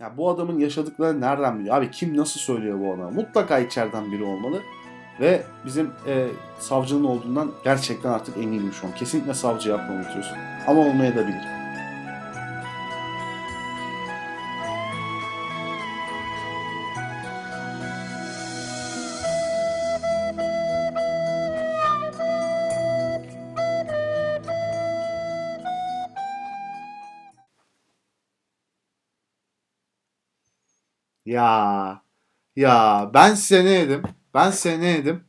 Ya bu adamın yaşadıklarını nereden biliyor? Abi kim nasıl söylüyor bu adama? Mutlaka içeriden biri olmalı. Ve bizim e, savcının olduğundan gerçekten artık eminim şu an. Kesinlikle savcı yapmamı unutuyorsun. Ama olmaya da bilir. Ya ya ben size ne dedim? Ben size ne dedim?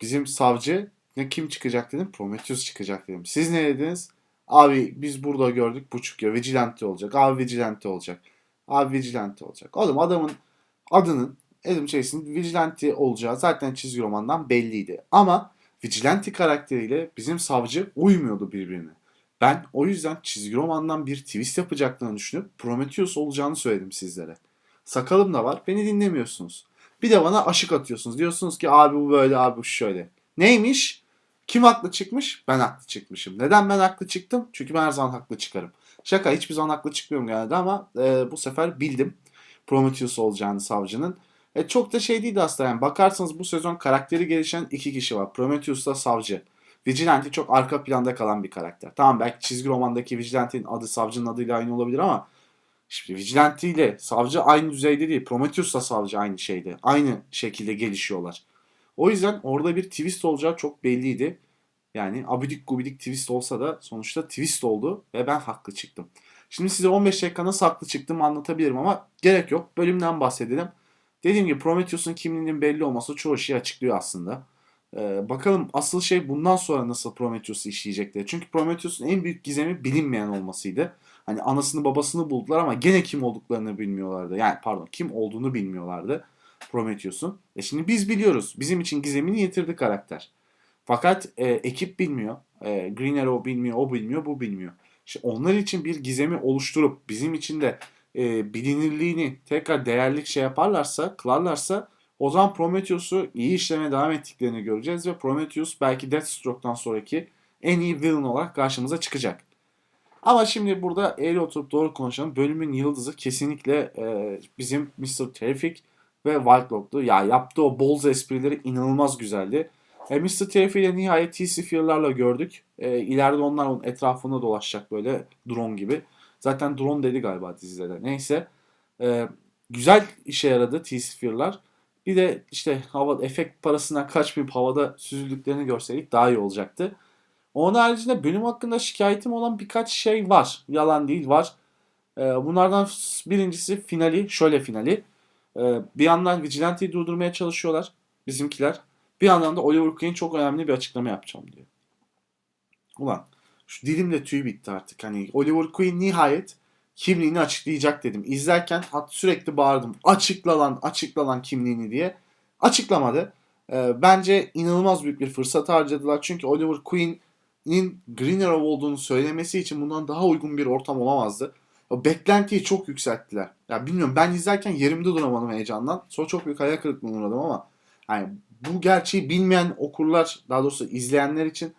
Bizim savcı ne kim çıkacak dedim? Prometheus çıkacak dedim. Siz ne dediniz? Abi biz burada gördük bu çıkıyor. Vigilante olacak. Abi Vigilante olacak. Abi Vigilante olacak. Oğlum adamın adının Adam Chase'in Vigilante olacağı zaten çizgi romandan belliydi. Ama Vigilante karakteriyle bizim savcı uymuyordu birbirine. Ben o yüzden çizgi romandan bir twist yapacaklarını düşünüp Prometheus olacağını söyledim sizlere. Sakalım da var. Beni dinlemiyorsunuz. Bir de bana aşık atıyorsunuz. Diyorsunuz ki abi bu böyle abi bu şöyle. Neymiş? Kim haklı çıkmış? Ben haklı çıkmışım. Neden ben haklı çıktım? Çünkü ben her zaman haklı çıkarım. Şaka hiçbir zaman haklı çıkmıyorum genelde ama e, bu sefer bildim. Prometheus olacağını savcının. E, çok da şey değildi aslında yani. Bakarsanız bu sezon karakteri gelişen iki kişi var. Prometheus'la savcı. Vigilante çok arka planda kalan bir karakter. Tamam belki çizgi romandaki Vigilante'nin adı savcının adıyla aynı olabilir ama Şimdi Vigilante ile savcı aynı düzeyde değil. Prometheus'la savcı aynı şeyde. Aynı şekilde gelişiyorlar. O yüzden orada bir twist olacağı çok belliydi. Yani abidik gubidik twist olsa da sonuçta twist oldu ve ben haklı çıktım. Şimdi size 15 dakika nasıl haklı çıktığımı anlatabilirim ama gerek yok. Bölümden bahsedelim. Dediğim gibi Prometheus'un kimliğinin belli olması çoğu şeyi açıklıyor aslında. Ee, bakalım asıl şey bundan sonra nasıl Prometheus'u işleyecekler. Çünkü Prometheus'un en büyük gizemi bilinmeyen olmasıydı. Hani anasını babasını buldular ama gene kim olduklarını bilmiyorlardı. Yani pardon kim olduğunu bilmiyorlardı Prometheus'un. E şimdi biz biliyoruz. Bizim için gizemini yitirdi karakter. Fakat e, ekip bilmiyor. E, Green Arrow bilmiyor, o bilmiyor, bu bilmiyor. İşte onlar için bir gizemi oluşturup bizim için de e, bilinirliğini tekrar değerlik şey yaparlarsa, kılarlarsa o zaman Prometheus'u iyi işlemeye devam ettiklerini göreceğiz ve Prometheus belki Deathstroke'dan sonraki en iyi villain olarak karşımıza çıkacak. Ama şimdi burada eğri oturup doğru konuşalım. Bölümün yıldızı kesinlikle e, bizim Mr. Terrific ve Whitelock'tu. Ya yaptığı o bolz esprileri inanılmaz güzeldi. E, Mr. Terrific'i nihayet T-Sphere'larla gördük. E, ileride onlar onun etrafında dolaşacak böyle drone gibi. Zaten drone dedi galiba dizide de. Neyse. E, güzel işe yaradı T-Sphere'lar. Bir de işte hava efekt parasından kaçmayıp havada süzüldüklerini görseydik daha iyi olacaktı. Onun haricinde bölüm hakkında şikayetim olan birkaç şey var. Yalan değil var. Ee, bunlardan birincisi finali. Şöyle finali. Ee, bir yandan Vigilante'yi durdurmaya çalışıyorlar. Bizimkiler. Bir yandan da Oliver Queen çok önemli bir açıklama yapacağım diyor. Ulan şu dilimde tüy bitti artık. Hani Oliver Queen nihayet kimliğini açıklayacak dedim. İzlerken sürekli bağırdım. Açıkla lan, kimliğini diye. Açıklamadı. Ee, bence inanılmaz büyük bir fırsat harcadılar. Çünkü Oliver Queen in Green Arrow olduğunu söylemesi için bundan daha uygun bir ortam olamazdı. O beklentiyi çok yükselttiler. Ya bilmiyorum ben izlerken yerimde duramadım heyecandan. Sonra çok büyük hayal kırıklığına uğradım ama yani bu gerçeği bilmeyen okurlar daha doğrusu izleyenler için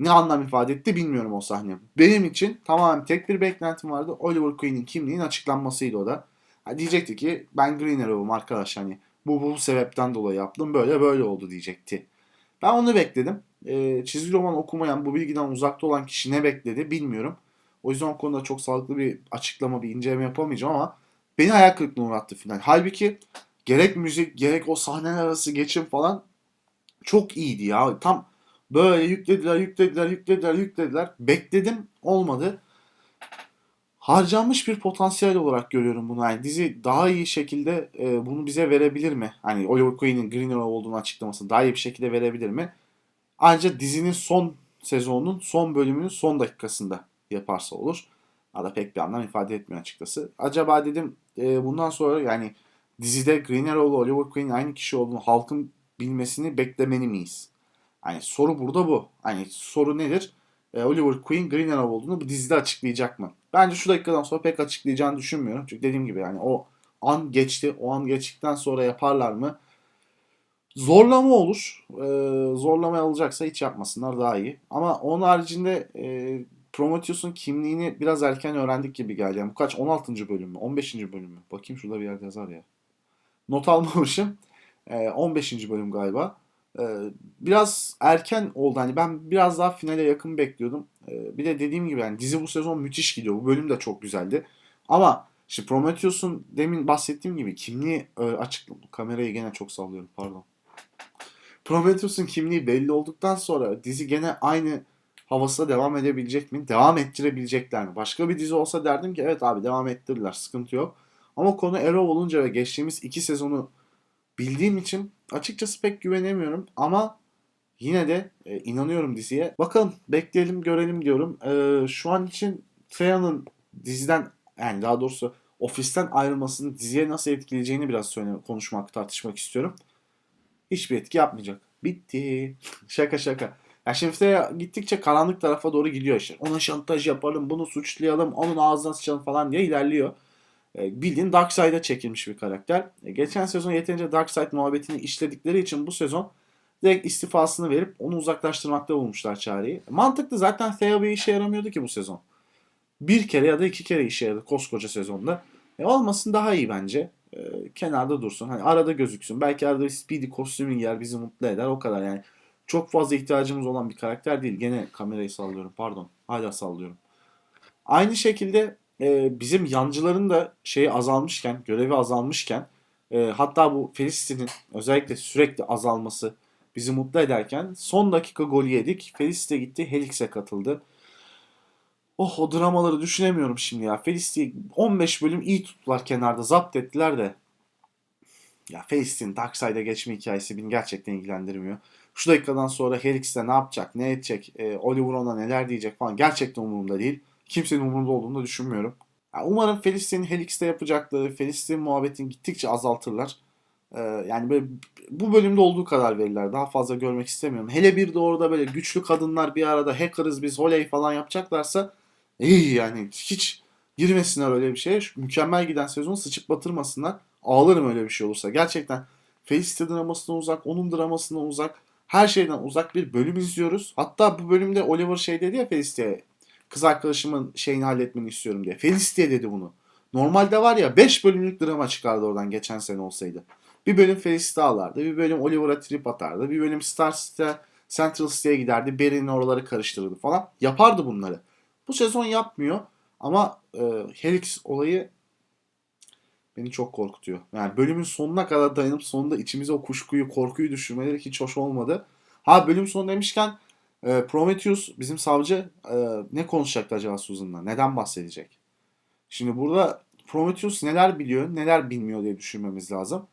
ne anlam ifade etti bilmiyorum o sahne. Benim için tamamen tek bir beklentim vardı. Oliver Queen'in kimliğinin açıklanmasıydı o da. Ha, diyecekti ki ben Green Arrow'um arkadaş hani bu bu sebepten dolayı yaptım böyle böyle oldu diyecekti. Ben onu bekledim e, çizgi roman okumayan, bu bilgiden uzakta olan kişi ne bekledi bilmiyorum. O yüzden o konuda çok sağlıklı bir açıklama, bir inceleme yapamayacağım ama beni hayal kırıklığına uğrattı final. Halbuki gerek müzik, gerek o sahneler arası geçim falan çok iyiydi ya. Tam böyle yüklediler, yüklediler, yüklediler, yüklediler. Bekledim, olmadı. Harcanmış bir potansiyel olarak görüyorum bunu. Yani dizi daha iyi şekilde e, bunu bize verebilir mi? Hani Oliver Queen'in Green Arrow olduğunu açıklamasını daha iyi bir şekilde verebilir mi? Ancak dizinin son sezonunun son bölümünün son dakikasında yaparsa olur. da pek bir anlam ifade etmiyor açıkçası. Acaba dedim e, bundan sonra yani dizide Green Arrow ile Oliver Queen aynı kişi olduğunu halkın bilmesini beklemeli miyiz? Hani soru burada bu. Hani soru nedir? E, Oliver Queen Green Arrow olduğunu bu dizide açıklayacak mı? Bence şu dakikadan sonra pek açıklayacağını düşünmüyorum. Çünkü dediğim gibi yani o an geçti. O an geçtikten sonra yaparlar mı? Zorlama olur. Ee, zorlama alacaksa hiç yapmasınlar daha iyi. Ama onun haricinde e, Prometheus'un kimliğini biraz erken öğrendik gibi geldi. Yani bu kaç? 16. bölüm mü? 15. bölüm mü? Bakayım şurada bir yerde yazar ya. Not almamışım. Ee, 15. bölüm galiba. Ee, biraz erken oldu. Hani ben biraz daha finale yakın bekliyordum. Ee, bir de dediğim gibi yani dizi bu sezon müthiş gidiyor. Bu bölüm de çok güzeldi. Ama işte Prometheus'un demin bahsettiğim gibi kimliği e, açık kamerayı gene çok sallıyorum pardon. Prometheus'un kimliği belli olduktan sonra dizi gene aynı havasına devam edebilecek mi? Devam ettirebilecekler mi? Başka bir dizi olsa derdim ki evet abi devam ettirirler sıkıntı yok. Ama konu Arrow olunca ve geçtiğimiz iki sezonu bildiğim için açıkçası pek güvenemiyorum ama yine de e, inanıyorum diziye. Bakalım bekleyelim görelim diyorum. E, şu an için Thea'nın diziden yani daha doğrusu ofisten ayrılmasının diziye nasıl etkileyeceğini biraz söyle, konuşmak, tartışmak istiyorum. Hiçbir etki yapmayacak. Bitti. şaka şaka. Ya şimdi Thea gittikçe karanlık tarafa doğru gidiyor işte. Ona şantaj yapalım, bunu suçlayalım, onun ağzına sıçalım falan diye ilerliyor. E, bildiğin Darkseid'e çekilmiş bir karakter. E, geçen sezon yeterince Darkseid muhabbetini işledikleri için bu sezon direkt istifasını verip onu uzaklaştırmakta bulmuşlar çareyi. Mantıklı zaten Thea bir işe yaramıyordu ki bu sezon. Bir kere ya da iki kere işe yaradı koskoca sezonda. E, olmasın daha iyi bence. E, kenarda dursun. Hani arada gözüksün. Belki arada bir speedy kostümü giyer bizi mutlu eder. O kadar yani. Çok fazla ihtiyacımız olan bir karakter değil. Gene kamerayı sallıyorum pardon. Hala sallıyorum. Aynı şekilde e, bizim yancıların da şeyi azalmışken, görevi azalmışken e, hatta bu Felicit'in özellikle sürekli azalması bizi mutlu ederken son dakika golü yedik. Felicity gitti, Helix'e katıldı. Oh o dramaları düşünemiyorum şimdi ya. Felicity 15 bölüm iyi tuttular kenarda, zapt ettiler de. Ya Felicity'nin Darkseid'e geçme hikayesi beni gerçekten ilgilendirmiyor. Şu dakikadan sonra Helix'te ne yapacak, ne edecek, e, Oliver ona neler diyecek falan gerçekten umurumda değil. Kimsenin umurunda olduğunu da düşünmüyorum. Yani umarım Felicity'nin Helix'te yapacakları, Felicity muhabbetini gittikçe azaltırlar. Ee, yani böyle bu bölümde olduğu kadar verirler. Daha fazla görmek istemiyorum. Hele bir de orada böyle güçlü kadınlar bir arada hackerız biz oley falan yapacaklarsa iyi yani hiç girmesinler öyle bir şeye. Şu mükemmel giden sezonu sıçıp batırmasınlar. Ağlarım öyle bir şey olursa. Gerçekten Felicity dramasından uzak, onun dramasından uzak, her şeyden uzak bir bölüm izliyoruz. Hatta bu bölümde Oliver şey dedi ya Felicity'ye kız arkadaşımın şeyini halletmeni istiyorum diye. Felicity dedi bunu. Normalde var ya 5 bölümlük drama çıkardı oradan geçen sene olsaydı. Bir bölüm Felicity ağlardı, bir bölüm Oliver'a trip atardı, bir bölüm Star City'ye, Central City'ye giderdi, Barry'nin oraları karıştırırdı falan. Yapardı bunları. Bu sezon yapmıyor ama e, Helix olayı beni çok korkutuyor. Yani bölümün sonuna kadar dayanıp sonunda içimize o kuşkuyu, korkuyu düşürmeleri hiç hoş olmadı. Ha bölüm sonu demişken e, Prometheus bizim savcı e, ne konuşacak acaba Susan'la? Neden bahsedecek? Şimdi burada Prometheus neler biliyor, neler bilmiyor diye düşünmemiz lazım.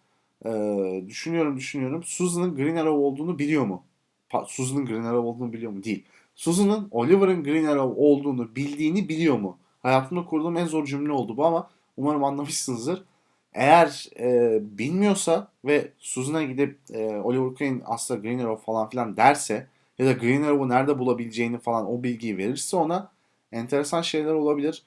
E, düşünüyorum, düşünüyorum. Susan'ın Green Arrow olduğunu biliyor mu? Pa- Susan'ın Green Arrow olduğunu biliyor mu? Değil. Susan'ın Oliver'ın Green Arrow olduğunu bildiğini biliyor mu? Hayatımda kurduğum en zor cümle oldu bu ama umarım anlamışsınızdır. Eğer e, bilmiyorsa ve Susan'a gidip e, Oliver Queen aslında Green Arrow falan filan derse ya da Green Arrow'u nerede bulabileceğini falan o bilgiyi verirse ona enteresan şeyler olabilir.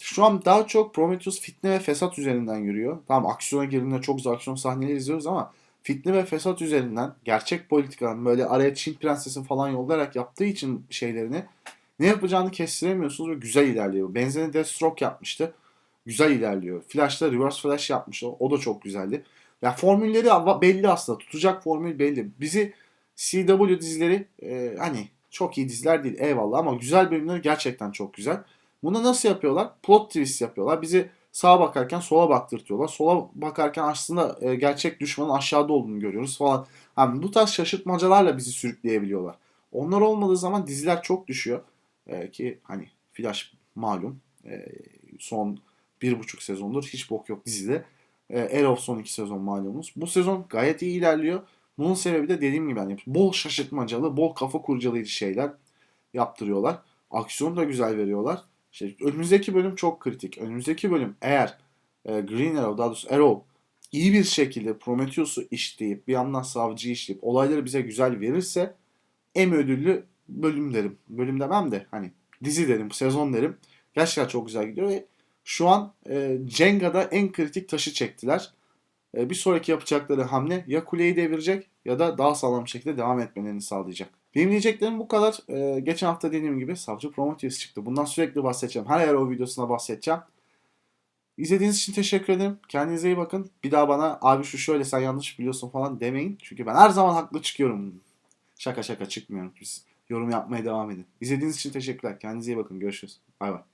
Şu an daha çok Prometheus fitne ve fesat üzerinden yürüyor. Tamam aksiyona girdiğinde çok güzel aksiyon sahneleri izliyoruz ama fitne ve fesat üzerinden gerçek politikadan böyle araya Çin prensesi falan yollayarak yaptığı için şeylerini ne yapacağını kestiremiyorsunuz ve güzel ilerliyor. Benzerini Deathstroke yapmıştı. Güzel ilerliyor. Flash'ta Reverse Flash yapmış o. O da çok güzeldi. Ya formülleri belli aslında. Tutacak formül belli. Bizi CW dizileri e, hani çok iyi diziler değil eyvallah ama güzel bölümleri gerçekten çok güzel. Bunu nasıl yapıyorlar? Plot twist yapıyorlar. Bizi sağa bakarken sola baktırtıyorlar. Sola bakarken aslında e, gerçek düşmanın aşağıda olduğunu görüyoruz falan. Yani bu tarz şaşırtmacalarla bizi sürükleyebiliyorlar. Onlar olmadığı zaman diziler çok düşüyor. E, ki hani Flash malum e, son bir buçuk sezondur hiç bok yok dizide. E, Arrow son iki sezon malumunuz. Bu sezon gayet iyi ilerliyor. Bunun sebebi de dediğim gibi hani bol şaşırtmacalı, bol kafa kurcalayıcı şeyler yaptırıyorlar. Aksiyon da güzel veriyorlar. İşte önümüzdeki bölüm çok kritik. Önümüzdeki bölüm eğer e, Green Arrow, daha doğrusu Arrow iyi bir şekilde Prometheus'u işleyip bir yandan savcıyı işleyip olayları bize güzel verirse Emmy ödüllü bölüm derim. Bölüm demem de hani dizi derim, sezon derim. Gerçekten çok güzel gidiyor ve şu an e, Cenga'da en kritik taşı çektiler. E, bir sonraki yapacakları hamle ya kuleyi devirecek ya da daha sağlam şekilde devam etmelerini sağlayacak. Benim diyeceklerim bu kadar. E, geçen hafta dediğim gibi Savcı Prometheus çıktı. Bundan sürekli bahsedeceğim. Her yer o videosuna bahsedeceğim. İzlediğiniz için teşekkür ederim. Kendinize iyi bakın. Bir daha bana abi şu şöyle sen yanlış biliyorsun falan demeyin. Çünkü ben her zaman haklı çıkıyorum. Şaka şaka çıkmıyorum. Biz yorum yapmaya devam edin. İzlediğiniz için teşekkürler. Kendinize iyi bakın. Görüşürüz. Bay bay.